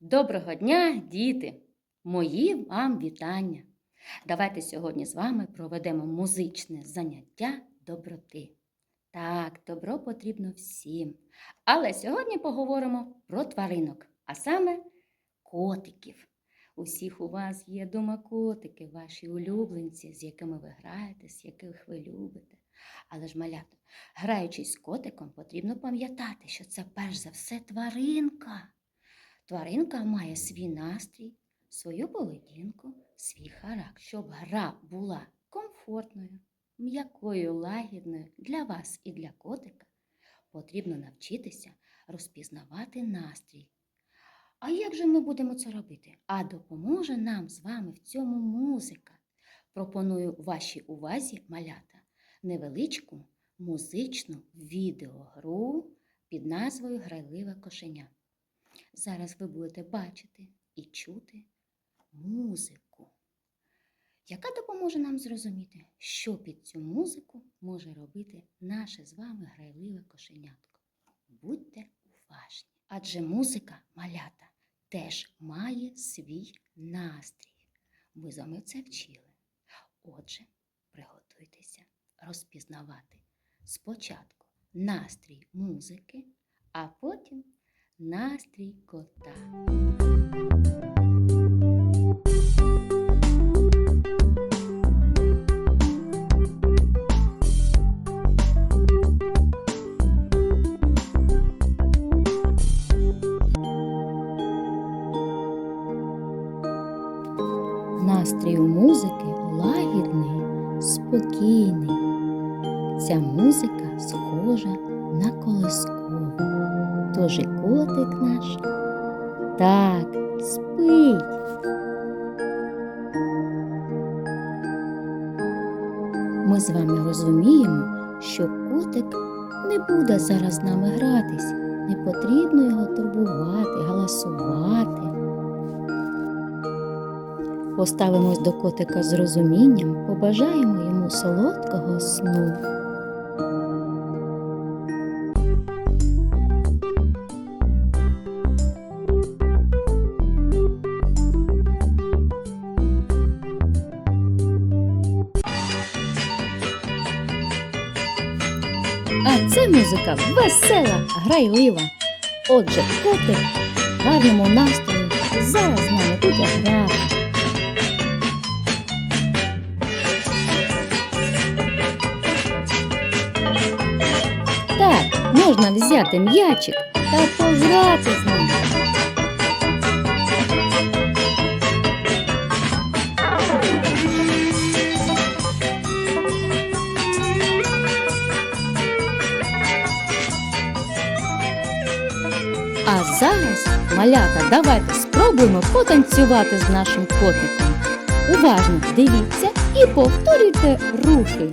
Доброго дня, діти! Мої вам вітання! Давайте сьогодні з вами проведемо музичне заняття доброти. Так, добро потрібно всім. Але сьогодні поговоримо про тваринок, а саме котиків. Усіх у вас є дома котики, ваші улюбленці, з якими ви граєте, з яких ви любите. Але ж, малята, граючись з котиком, потрібно пам'ятати, що це перш за все тваринка. Тваринка має свій настрій, свою поведінку, свій характер, щоб гра була комфортною, м'якою, лагідною для вас і для котика. Потрібно навчитися розпізнавати настрій. А як же ми будемо це робити? А допоможе нам з вами в цьому музика. Пропоную вашій увазі малята невеличку музичну відеогру під назвою Грайливе кошеня. Зараз ви будете бачити і чути музику, яка допоможе нам зрозуміти, що під цю музику може робити наше з вами грайливе кошенятко. Будьте уважні, адже музика малята теж має свій настрій. Ми з вами це вчили. Отже, приготуйтеся розпізнавати спочатку настрій музики, а потім настрій кота. Настрій у музики лагідний, спокійний. Ця музика схожа на колискову. Тож і котик наш так спить. Ми з вами розуміємо, що котик не буде зараз з нами гратись. Не потрібно його турбувати, галасувати. Поставимось до котика з розумінням, побажаємо йому солодкого сну. Це музика весела, грайлива. Отже, коти гарному настрої зараз з нами буде грати. Так, можна взяти м'ячик та пограти з ним. Малята, давайте спробуємо потанцювати з нашим котиком. Уважно дивіться і повторюйте рухи.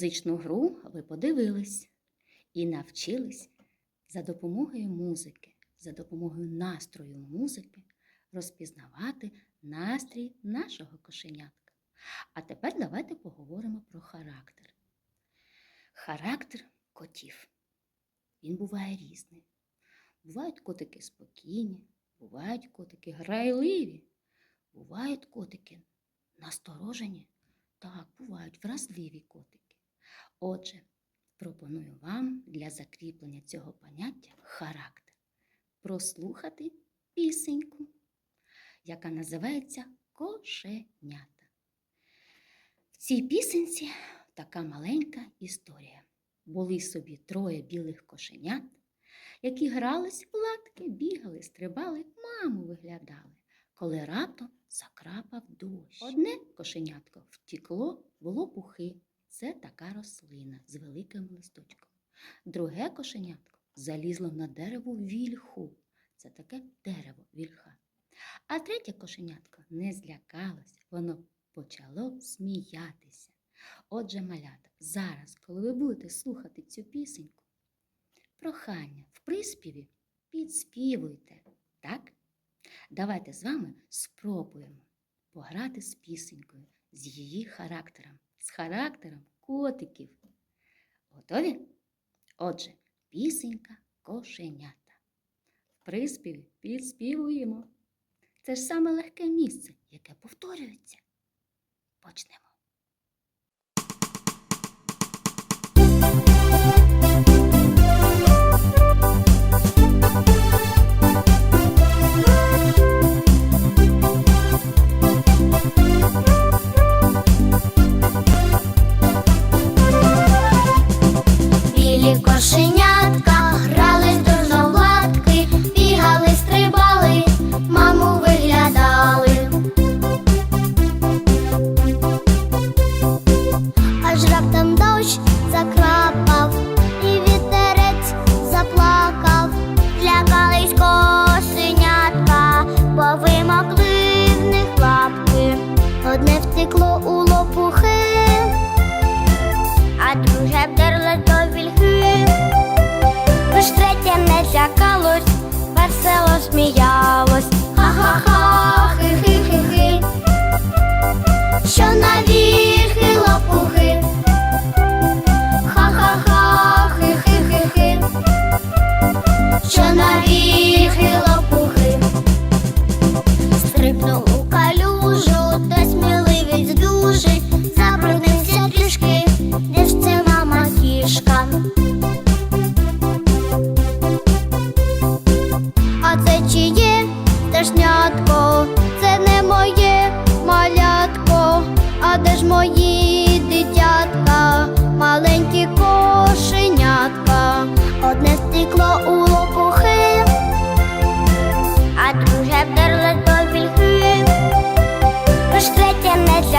Музичну гру ви подивились і навчились за допомогою музики, за допомогою настрою музики розпізнавати настрій нашого кошенятка. А тепер давайте поговоримо про характер. Характер котів. Він буває різний. Бувають котики спокійні, бувають котики грайливі, бувають котики насторожені. Так, бувають вразливі котики. Отже, пропоную вам для закріплення цього поняття характер прослухати пісеньку, яка називається Кошенята. В цій пісенці така маленька історія. Були собі троє білих кошенят, які грались в латки, бігали, стрибали, маму виглядали коли раптом закрапав дощ. Одне кошенятко втікло в лопухи. Це така рослина з великим листочком. Друге кошенятко залізло на дерево вільху. Це таке дерево вільха. А третє кошенятко не злякалось, воно почало сміятися. Отже, малята, зараз, коли ви будете слухати цю пісеньку, прохання в приспіві підспівуйте, так? Давайте з вами спробуємо пограти з пісенькою, з її характером, з характером котиків. Готові? Отже, пісенька кошенята. В приспіві підспівуємо. Це ж саме легке місце, яке повторюється. Почнемо.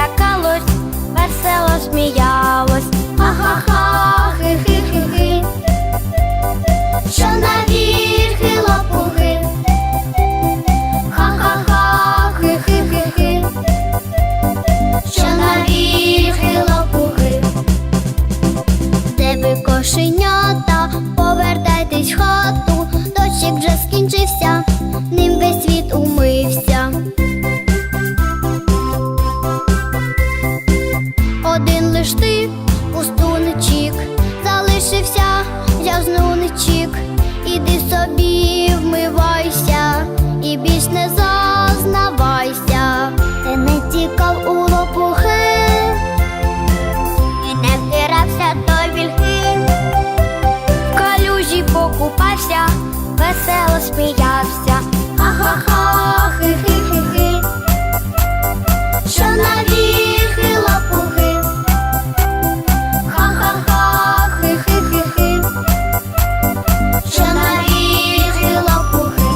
Злякалось, весело сміялось. Ха-ха-ха, хи-хи-хи-хи. Що на вірхи лопухи. Ха-ха-ха, хи-хи-хи-хи. Що на вірхи лопухи. Де ви кошенята, покупався, весело сміявся. Ха-ха-ха, хи-хи-хи-хи. Що на віхи лопухи. Ха-ха-ха, хи-хи-хи-хи. Що на віхи лопухи.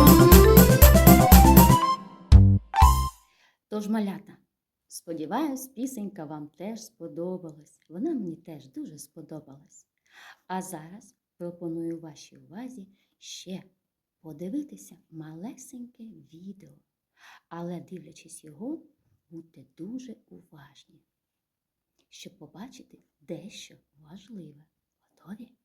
Тож, малята, сподіваюсь, пісенька вам теж сподобалась. Вона мені теж дуже сподобалась. А зараз пропоную вашій увазі ще подивитися малесеньке відео. Але дивлячись його, будьте дуже уважні, щоб побачити дещо важливе. Готові?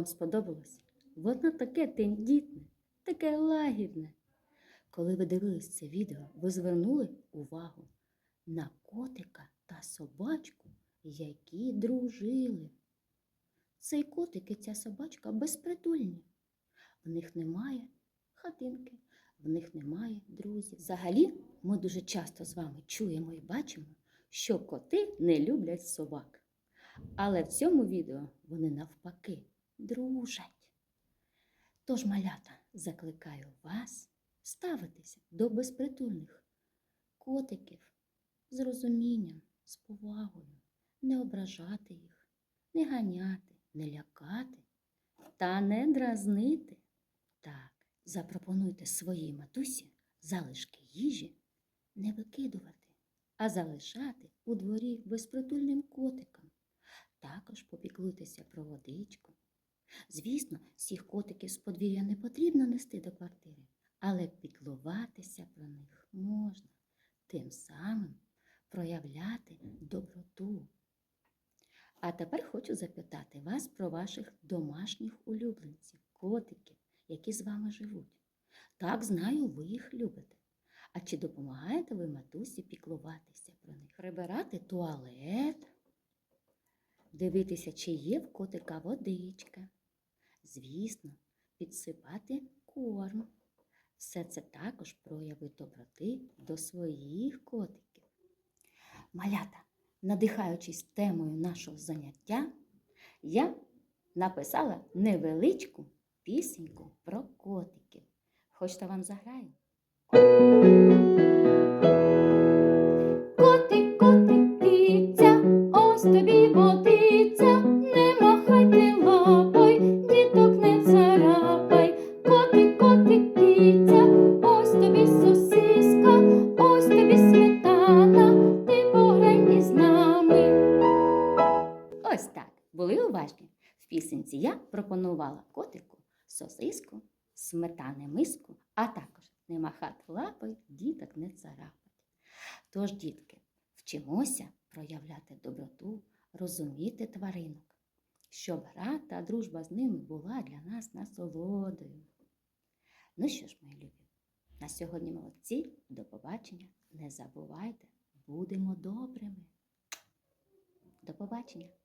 Вам сподобалось? Воно таке тендітне, таке лагідне. Коли ви дивились це відео, ви звернули увагу на котика та собачку, які дружили. Цей котик і ця собачка безпритульні. В них немає хатинки, в них немає друзів. Взагалі, ми дуже часто з вами чуємо і бачимо, що коти не люблять собак. Але в цьому відео вони навпаки дружать. Тож, малята, закликаю вас ставитися до безпритульних котиків з розумінням, з повагою, не ображати їх, не ганяти, не лякати та не дразнити. Так, запропонуйте своїй матусі залишки їжі не викидувати, а залишати у дворі безпритульним котикам. Також попіклуйтеся про водичку. Звісно, всіх котиків з подвір'я не потрібно нести до квартири, але піклуватися про них можна, тим самим проявляти доброту. А тепер хочу запитати вас про ваших домашніх улюбленців, котиків, які з вами живуть. Так, знаю, ви їх любите. А чи допомагаєте ви матусі піклуватися про них? Прибирати туалет, дивитися, чи є в котика водичка. Звісно, підсипати корм. Все це також прояви доброти до своїх котиків. Малята, надихаючись темою нашого заняття, я написала невеличку пісеньку про котиків. Хочете вам заграю? Сосиску, сметани миску, а також не махати лапою, діток не царапать. Тож, дітки, вчимося проявляти доброту, розуміти тваринок, щоб гра та дружба з ними була для нас насолодою. Ну що ж, мої любі, на сьогодні молодці, до побачення. Не забувайте, будемо добрими. До побачення!